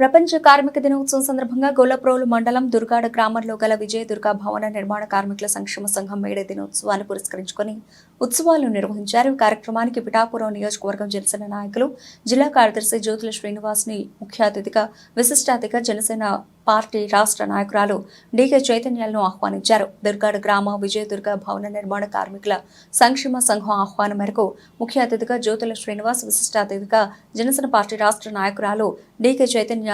ప్రపంచ కార్మిక దినోత్సవం సందర్భంగా గొల్లప్రోలు మండలం దుర్గాడ గ్రామంలో గల విజయ దుర్గా భవన నిర్మాణ కార్మికుల సంక్షేమ సంఘం మేడే దినోత్సవాన్ని పురస్కరించుకొని ఉత్సవాలు నిర్వహించారు. కార్యక్రమానికి పిఠాపురం నియోజకవర్గం జనసేన నాయకులు జిల్లా కార్యదర్శి జ్యోతుల శ్రీనివాస్ని ముఖ్య అతిథిగా విశిష్ట జనసేన పార్టీ రాష్ట్ర నాయకురాలు డీకే చైతన్యాలను ఆహ్వానించారు. దుర్గాడ గ్రామ విజయదుర్గ భవన నిర్మాణ కార్మికుల సంక్షేమ సంఘం ఆహ్వానం మేరకు ముఖ్య అతిథిగా జ్యోతుల శ్రీనివాస్ విశిష్ట అతిథిగా జనసేన పార్టీ రాష్ట్ర నాయకురాలు డీకే చైతన్య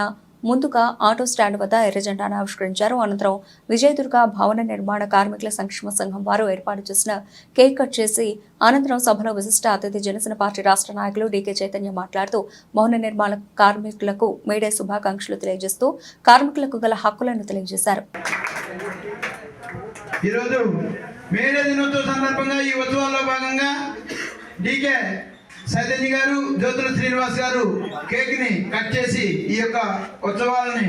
ముందుగా ఆటో స్టాండ్ వద్ద ఎర్రజెండాను ఆవిష్కరించారు. అనంతరం విజయదుర్గ భవన నిర్మాణ కార్మికుల సంక్షేమ సంఘం వారు ఏర్పాటు చేసిన కేక్ కట్ చేసి అనంతరం సభలో విశిష్ట అతిథి జనసేన పార్టీ రాష్ట్ర నాయకులు డీకే చైతన్య మాట్లాడుతూ భవన నిర్మాణ కార్మికులకు మేడే శుభాకాంక్షలు తెలియజేస్తూ కార్మికులకు గల హక్కులను తెలియజేశారు. ఈరోజు మేడే దినోత్సవ సందర్భంగా ఈ ఉత్సవాల్లో భాగంగా డీకే సైతన్య గారు జ్యోతుల శ్రీనివాస్ గారు కేక్ని కట్ చేసి ఈ యొక్క ఉత్సవాలని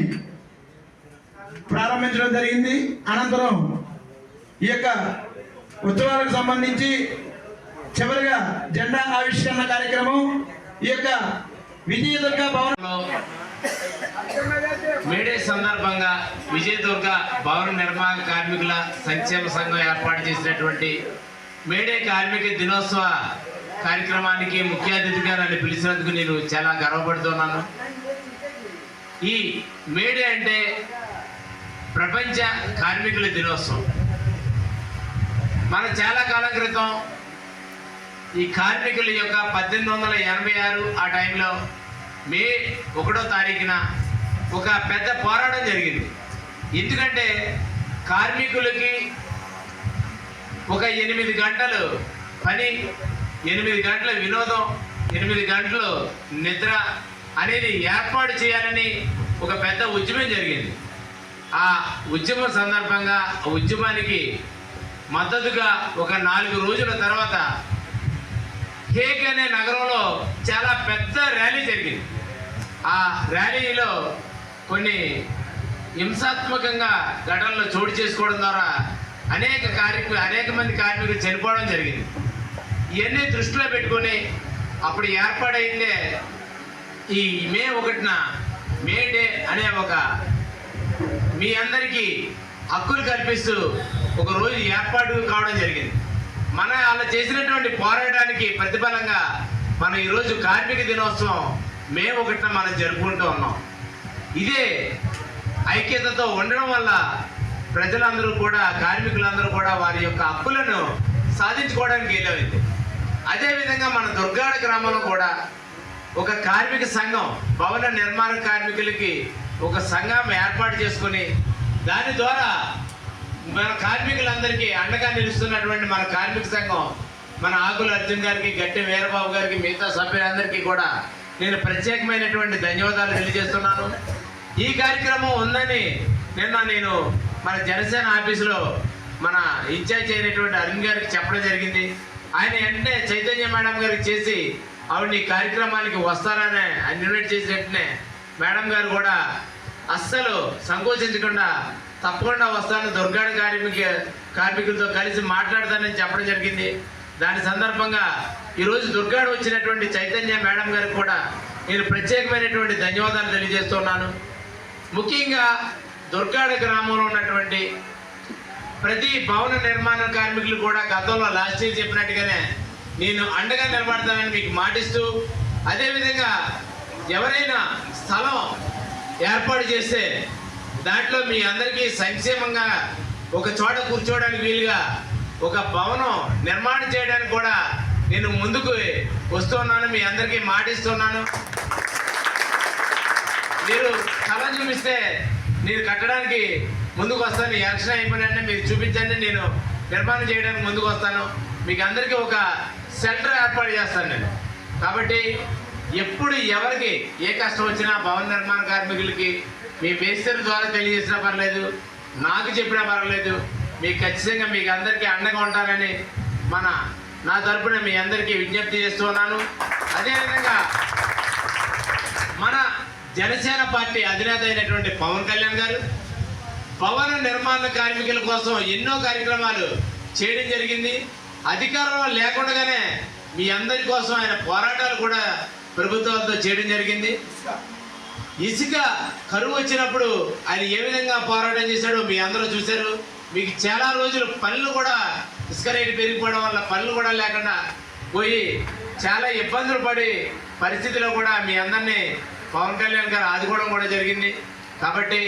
ప్రారంభించడం జరిగింది. అనంతరం ఈ యొక్క ఉత్సవాలకు సంబంధించి చివరిగా జెండా ఆవిష్కరణ కార్యక్రమం ఈ యొక్క విజయదుర్గ భవన్ మేడే సందర్భంగా విజయదుర్గ భవన నిర్మాణ కార్మికుల సంక్షేమ సంఘం ఏర్పాటు చేసినటువంటి మేడే కార్మిక దినోత్సవ కార్యక్రమానికి ముఖ్య అతిథిగా నన్ను పిలిచినందుకు నేను చాలా గర్వపడుతున్నాను. ఈ మేడే అంటే ప్రపంచ కార్మికుల దినోత్సవం. మన చాలా కాలం క్రితం ఈ కార్మికుల యొక్క పద్దెనిమిది వందల ఎనభై ఆరు ఆ టైంలో మే ఒకటో తారీఖున ఒక పెద్ద పోరాటం జరిగింది. ఎందుకంటే కార్మికులకి ఒక ఎనిమిది గంటలు పని ఎనిమిది గంటల వినోదం ఎనిమిది గంటలు నిద్ర అనేది ఏర్పాటు చేయాలని ఒక పెద్ద ఉద్యమం జరిగింది. ఆ ఉద్యమం సందర్భంగా ఆ ఉద్యమానికి మద్దతుగా ఒక నాలుగు రోజుల తర్వాత హేక్ అనే నగరంలో చాలా పెద్ద ర్యాలీ జరిగింది. ఆ ర్యాలీలో కొన్ని హింసాత్మకంగా ఘటనలు చోటు చేసుకోవడం ద్వారా అనేక కార్మికులు అనేక మంది కార్మికులు చనిపోవడం జరిగింది. ఇవన్నీ దృష్టిలో పెట్టుకొని అప్పుడు ఏర్పాడైందే ఈ మే ఒకటిన మే డే అనే ఒక మీ అందరికీ హక్కులు కల్పిస్తూ ఒక రోజు ఏర్పాటు కావడం జరిగింది. మన వాళ్ళు చేసినటువంటి పోరాటానికి ప్రతిఫలంగా మనం ఈరోజు కార్మిక దినోత్సవం మే ఒకటిన మనం జరుపుకుంటూ ఉన్నాం. ఇదే ఐక్యతతో ఉండడం వల్ల ప్రజలందరూ కూడా కార్మికులందరూ కూడా వారి యొక్క హక్కులను సాధించుకోవడానికి వీలైంది అదేవిధంగా మన దుర్గాడ గ్రామంలో కూడా ఒక కార్మిక సంఘం భవన నిర్మాణ కార్మికులకి ఒక సంఘం ఏర్పాటు చేసుకుని దాని ద్వారా మన కార్మికులందరికీ అండగా నిలుస్తున్నటువంటి మన కార్మిక సంఘం మన ఆకుల అర్జున్ గారికి గట్టి వీరబాబు గారికి మిగతా సభ్యులందరికీ కూడా నేను ప్రత్యేకమైనటువంటి ధన్యవాదాలు తెలియజేస్తున్నాను. ఈ కార్యక్రమం ఉందని నిన్న నేను మన జనసేన ఆఫీసులో మన ఇన్ఛార్జ్ అయినటువంటి అరుణ్ గారికి చెప్పడం జరిగింది. ఆయన వెంటనే చైతన్య మేడం గారికి చేసి ఆవిడ ఈ కార్యక్రమానికి వస్తారని ఆయన ఇన్వైట్ చేసిన వెంటనే మేడం గారు కూడా అస్సలు సంకోచించకుండా తప్పకుండా వస్తాను దుర్గాడ కార్మిక కార్మికులతో కలిసి మాట్లాడతానని చెప్పడం జరిగింది. దాని సందర్భంగా ఈరోజు దుర్గాడ వచ్చినటువంటి చైతన్య మేడం గారికి కూడా నేను ప్రత్యేకమైనటువంటి ధన్యవాదాలు తెలియజేస్తున్నాను. ముఖ్యంగా దుర్గాడ గ్రామంలో ఉన్నటువంటి ప్రతి భవన నిర్మాణ కార్మికులు కూడా గతంలో లాస్ట్ ఇయర్ చెప్పినట్టుగానే నేను అండగా నిలబడతానని మీకు మాటిస్తూ అదేవిధంగా ఎవరైనా స్థలం ఏర్పాటు చేస్తే దాంట్లో మీ అందరికీ సంక్షేమంగా ఒక చోట కూర్చోవడానికి వీలుగా ఒక భవనం నిర్మాణం చేయడానికి కూడా నేను ముందుకు వస్తున్నాను మీ అందరికీ మాటిస్తున్నాను. మీరు స్థలం చూపిస్తే నేను కట్టడానికి ముందుకు వస్తాను ఎలక్షన్ అయిపోయినంటే మీరు చూపించండి. నేను నిర్మాణం చేయడానికి ముందుకు వస్తాను మీకు అందరికీ ఒక సెంటర్ ఏర్పాటు చేస్తాను నేను. కాబట్టి ఎప్పుడు ఎవరికి ఏ కష్టం వచ్చినా భవన నిర్మాణ కార్మికులకి మీ మేస్త్రి ద్వారా తెలియజేసినా పర్లేదు నాకు చెప్పినా పర్వాలేదు మీకు ఖచ్చితంగా మీకు అందరికీ అండగా ఉంటానని మన నా తరపున మీ అందరికీ విజ్ఞప్తి చేస్తున్నాను అదేవిధంగా మన జనసేన పార్టీ అధినేత అయినటువంటి పవన్ కళ్యాణ్ గారు భవన నిర్మాణ కార్మికుల కోసం ఎన్నో కార్యక్రమాలు చేయడం జరిగింది. అధికారం లేకుండానే మీ అందరి కోసం ఆయన పోరాటాలు కూడా ప్రభుత్వాలతో చేయడం జరిగింది. ఇసుక కరువు వచ్చినప్పుడు ఆయన ఏ విధంగా పోరాటం చేశాడో మీ అందరూ చూశారు. మీకు చాలా రోజులు పనులు కూడా ఇసుక రేటు పెరిగిపోవడం వల్ల పనులు కూడా లేకుండా పోయి చాలా ఇబ్బందులు పడి పరిస్థితిలో కూడా మీ అందరినీ పవన్ కళ్యాణ్ గారు ఆదుకోవడం కూడా జరిగింది. కాబట్టి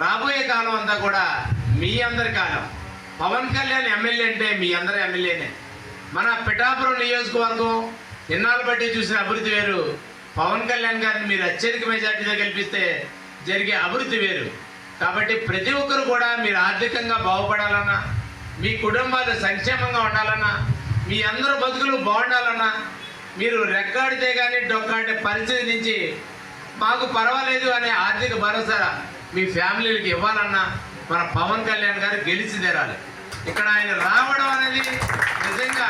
రాబోయే కాలం అంతా కూడా మీ అందరి కాలం. పవన్ కళ్యాణ్ ఎమ్మెల్యే అంటే మీ అందరి ఎమ్మెల్యేనే. మన పిఠాపురం నియోజకవర్గం ఇన్నాళ్ళు బట్టి చూసిన అభివృద్ధి వేరు. పవన్ కళ్యాణ్ గారిని మీరు అత్యధిక మెజార్టీతో గెలిపిస్తే జరిగే అభివృద్ధి వేరు. కాబట్టి ప్రతి ఒక్కరు కూడా మీరు ఆర్థికంగా బాగుపడాలన్నా మీ కుటుంబాలు సంక్షేమంగా ఉండాలన్నా మీ అందరూ బతుకులు బాగుండాలన్నా మీరు రెక్కాడితే కానీ డొక్కాడే పరిస్థితి నుంచి మాకు పర్వాలేదు అనే ఆర్థిక భరోసా మీ ఫ్యామిలీలకి ఇవ్వాలన్నా మన పవన్ కళ్యాణ్ గారు గెలిచి తెరాలి. ఇక్కడ ఆయన రావడం అనేది నిజంగా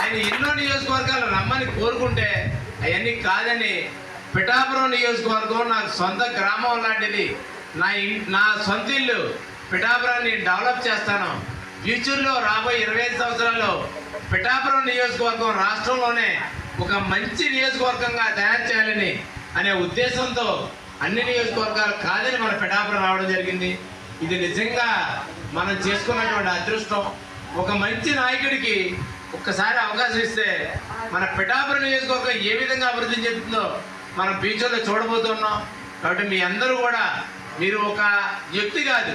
ఆయన ఎన్నో నియోజకవర్గాలు రమ్మని కోరుకుంటే అవన్నీ కాదని పిఠాపురం నియోజకవర్గం నాకు సొంత గ్రామం లాంటిది. నా నా సొంత ఇల్లు పిఠాపురాన్ని డెవలప్ చేస్తాను. ఫ్యూచర్లో రాబోయే ఇరవై ఐదు సంవత్సరాల్లో పిఠాపురం నియోజకవర్గం రాష్ట్రంలోనే ఒక మంచి నియోజకవర్గంగా తయారు చేయాలని అనే ఉద్దేశంతో అన్ని నియోజకవర్గాలు కాదని మన పిఠాపురం రావడం జరిగింది. ఇది నిజంగా మనం చేసుకున్నటువంటి అదృష్టం. ఒక మంచి నాయకుడికి ఒక్కసారి అవకాశం ఇస్తే మన పిఠాపురం నియోజకవర్గం ఏ విధంగా అభివృద్ధి చెందుతుందో మనం ఫ్యూచర్లో చూడబోతున్నాం. కాబట్టి మీ అందరూ కూడా మీరు ఒక వ్యక్తి కాదు.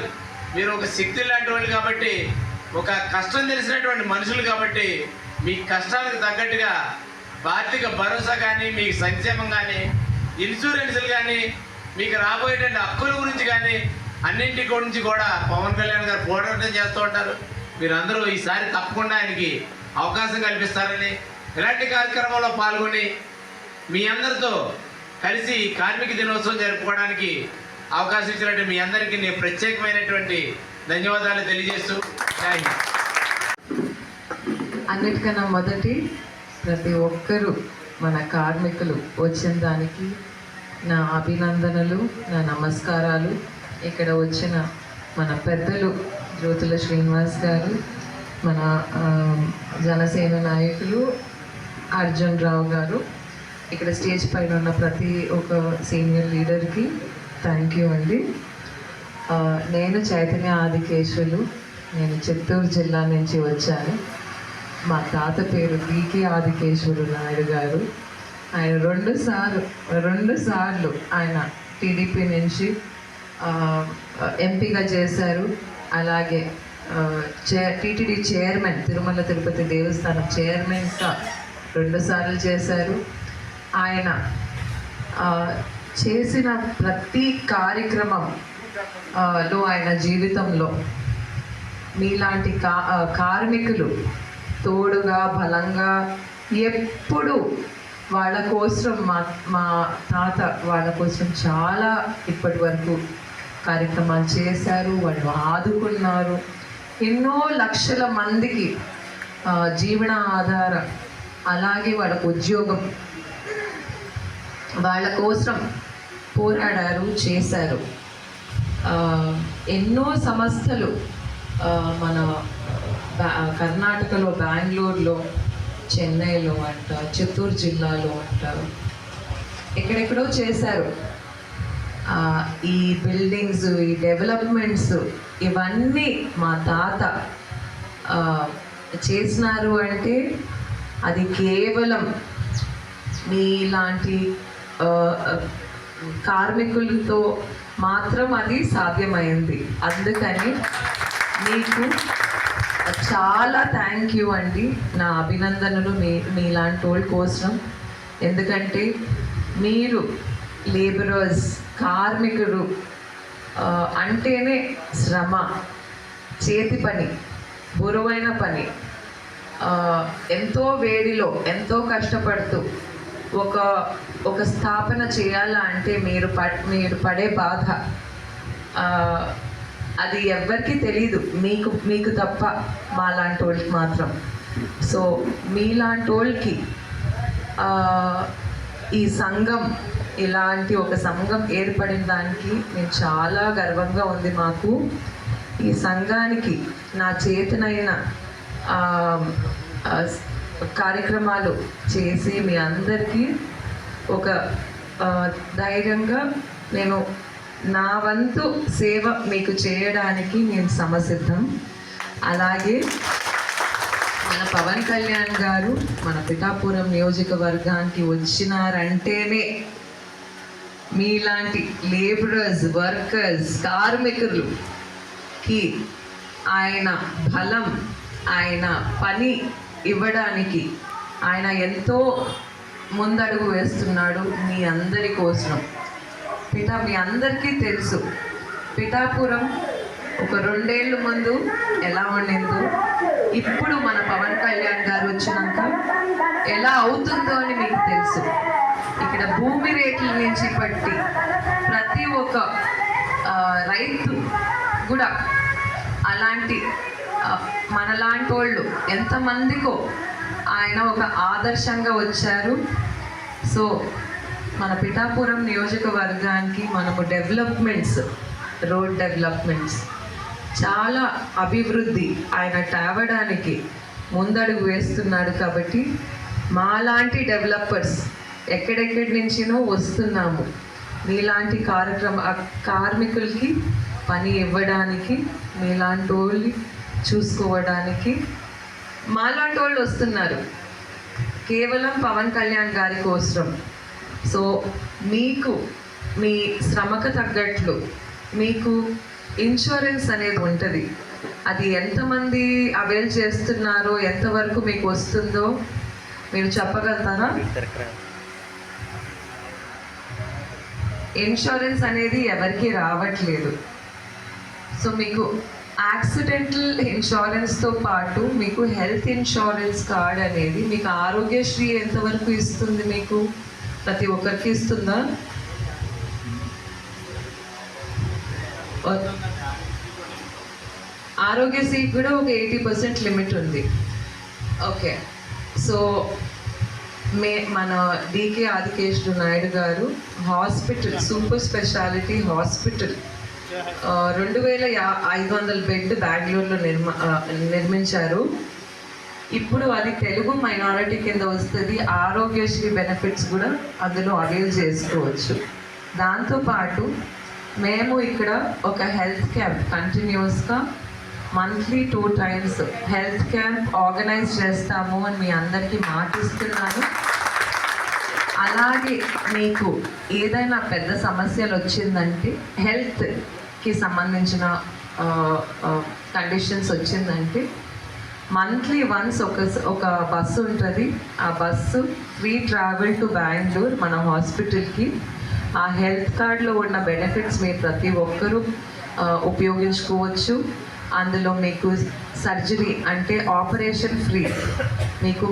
మీరు ఒక శక్తి లాంటి వాళ్ళు కాబట్టి ఒక కష్టం తెలిసినటువంటి మనుషులు కాబట్టి మీ కష్టాలకు తగ్గట్టుగా ఆర్థిక భరోసా కానీ మీకు సంక్షేమం కానీ ఇన్సూరెన్సులు కానీ మీకు రాబోయేటువంటి హక్కుల గురించి కానీ అన్నింటి గురించి కూడా పవన్ కళ్యాణ్ గారు పోరాటం చేస్తూ ఉంటారు. మీరందరూ ఈసారి తప్పకుండా ఆయనకి అవకాశం కల్పిస్తారని ఇలాంటి కార్యక్రమంలో పాల్గొని మీ అందరితో కలిసి కార్మిక దినోత్సవం జరుపుకోవడానికి అవకాశం ఇచ్చినట్టు మీ అందరికీ నేను ప్రత్యేకమైనటువంటి ధన్యవాదాలు తెలియజేస్తూ థ్యాంక్ యూ అన్నిటికన్నా మొదటి ప్రతి ఒక్కరూ మన కార్మికులు వచ్చిన దానికి నా అభినందనలు నా నమస్కారాలు. ఇక్కడ వచ్చిన మన పెద్దలు జ్యోతుల శ్రీనివాస్ గారు మన జనసేన నాయకులు అర్జున్ రావు గారు. ఇక్కడ స్టేజ్ పైన ఉన్న ప్రతి ఒక్క సీనియర్ లీడర్కి థ్యాంక్ యూ అండి. నేను చైతన్య ఆదికేశులు. నేను చిత్తూరు జిల్లా నుంచి వచ్చాను. మా తాత పేరు బీకే ఆదికేశ్వరు నాయుడు గారు. ఆయన రెండు సార్లు రెండు సార్లు ఆయన టీడీపీ నుంచి ఎంపీగా చేశారు. అలాగే చే టీటీడీ చైర్మన్ తిరుమల తిరుపతి దేవస్థానం చైర్మన్గా రెండు సార్లు చేశారు. ఆయన చేసిన ప్రతి కార్యక్రమం లో ఆయన జీవితంలో మీలాంటి కా కార్మికులు తోడుగా బలంగా ఎప్పుడు వాళ్ళ కోసం మా మా తాత వాళ్ళ కోసం చాలా ఇప్పటి వరకు కార్యక్రమాలు చేశారు వాళ్ళు ఆదుకున్నారు. ఎన్నో లక్షల మందికి జీవన ఆధారం అలాగే వాళ్ళకు ఉద్యోగం వాళ్ళ కోసం పోరాడారు చేశారు. ఎన్నో సంస్థలు మన కర్ణాటకలో బెంగళూరులో చెన్నైలో అంట చిత్తూరు జిల్లాలో అంట. ఎక్కడెక్కడో చేశారు. ఈ బిల్డింగ్స్ ఈ డెవలప్మెంట్స్ ఇవన్నీ మా తాత చేసినారు అంటే అది కేవలం మీలాంటి కార్మికులతో మాత్రం అది సాధ్యమైంది. అందుకని మీకు చాలా థ్యాంక్ యూ అండి. నా అభినందనలు మీ మీలాంటి వాళ్ళ కోసం. ఎందుకంటే మీరు లేబరర్స్ కార్మికులు అంటేనే శ్రమ చేతి పని బురువైన పని ఎంతో వేడిలో ఎంతో కష్టపడుతూ ఒక ఒక స్థాపన చేయాలా అంటే మీరు ప మీరు పడే బాధ అది ఎవ్వరికీ తెలియదు మీకు మీకు తప్ప మా లాంటి వాళ్ళకి మాత్రం. సో మీలాంటి వాళ్ళకి ఈ సంఘం ఇలాంటి ఒక సంఘం ఏర్పడిన దానికి నేను చాలా గర్వంగా ఉంది మాకు. ఈ సంఘానికి నా చేతనైన కార్యక్రమాలు చేసి మీ అందరికీ ఒక ధైర్యంగా నేను నా వంతు సేవ మీకు చేయడానికి నేను సమసిద్ధం. అలాగే మన పవన్ కళ్యాణ్ గారు మన పిఠాపురం నియోజకవర్గానికి వచ్చినారంటేనే మీలాంటి లేబరర్స్ వర్కర్స్ కార్మికులుకి ఆయన బలం ఆయన పని ఇవ్వడానికి ఆయన ఎంతో ముందడుగు వేస్తున్నాడు మీ అందరి కోసం పిఠా మీ అందరికీ తెలుసు. పిఠాపురం ఒక రెండేళ్ళ ముందు ఎలా ఉండిందో ఇప్పుడు మన పవన్ కళ్యాణ్ గారు వచ్చినాక ఎలా అవుతుందో అని మీకు తెలుసు. ఇక్కడ భూమి రేట్ల నుంచి పట్టి ప్రతి ఒక్క రైతు కూడా అలాంటి మనలాంటి వాళ్ళు ఎంతమందికో ఆయన ఒక ఆదర్శంగా వచ్చారు. సో మన పిఠాపురం నియోజకవర్గానికి మనము డెవలప్మెంట్స్ రోడ్ డెవలప్మెంట్స్. చాలా అభివృద్ధి ఆయన తేవడానికి ముందడుగు వేస్తున్నాడు కాబట్టి మాలాంటి డెవలపర్స్ ఎక్కడెక్కడి నుంచినో వస్తున్నాము. మీలాంటి కార్యక్రమ కార్మికులకి పని ఇవ్వడానికి మీలాంటి వాళ్ళు చూసుకోవడానికి మాలాంటి వాళ్ళు వస్తున్నారు. కేవలం పవన్ కళ్యాణ్ గారి కోసం సో మీకు మీ శ్రమకు తగ్గట్లు మీకు ఇన్సూరెన్స్ అనేది ఉంటుంది. అది ఎంతమంది అవైల్ చేస్తున్నారో ఎంతవరకు మీకు వస్తుందో మీరు చెప్పగలుగుతారా? ఇన్సూరెన్స్ అనేది ఎవరికి రావట్లేదు. సో మీకు యాక్సిడెంటల్ ఇన్సూరెన్స్తో పాటు మీకు హెల్త్ ఇన్సూరెన్స్ కార్డ్ అనేది మీకు ఆరోగ్యశ్రీ ఎంతవరకు ఇస్తుంది మీకు? ప్రతి ఒక్కరికి ఇస్తుందా ఆరోగ్యశ్రీ కూడా ఒక ఎయిటీ పర్సెంట్ లిమిట్ ఉంది. ఓకే. సో మే మన డికే ఆదికేశ్వర నాయుడు గారు హాస్పిటల్ సూపర్ స్పెషాలిటీ హాస్పిటల్ రెండు వేల యా ఐదు వందల బెడ్ బెంగళూరులో నిర్మ నిర్మించారు. ఇప్పుడు అది తెలుగు మైనారిటీ కింద వస్తుంది. ఆరోగ్యశ్రీ బెనిఫిట్స్ కూడా అందులో అవైల్ చేసుకోవచ్చు. దాంతోపాటు మేము ఇక్కడ ఒక హెల్త్ క్యాంప్ కంటిన్యూస్గా monthly two times health camp organise చేస్తాము అని మీ అందరికీ మాటిస్తున్నాను. అలాగే మీకు ఏదైనా పెద్ద సమస్యలు వచ్చిందంటే హెల్త్కి సంబంధించిన కండిషన్స్ వచ్చిందంటే మంత్లీ వన్స్ ఒక ఒక బస్సు ఉంటుంది. ఆ bus free travel to Bengaluru మన హాస్పిటల్కి ఆ హెల్త్ కార్డ్లో ఉన్న బెనిఫిట్స్ మీరు ప్రతి ఒక్కరూ ఉపయోగించుకోవచ్చు. అందులో మీకు సర్జరీ అంటే ఆపరేషన్ ఫ్రీ మీకు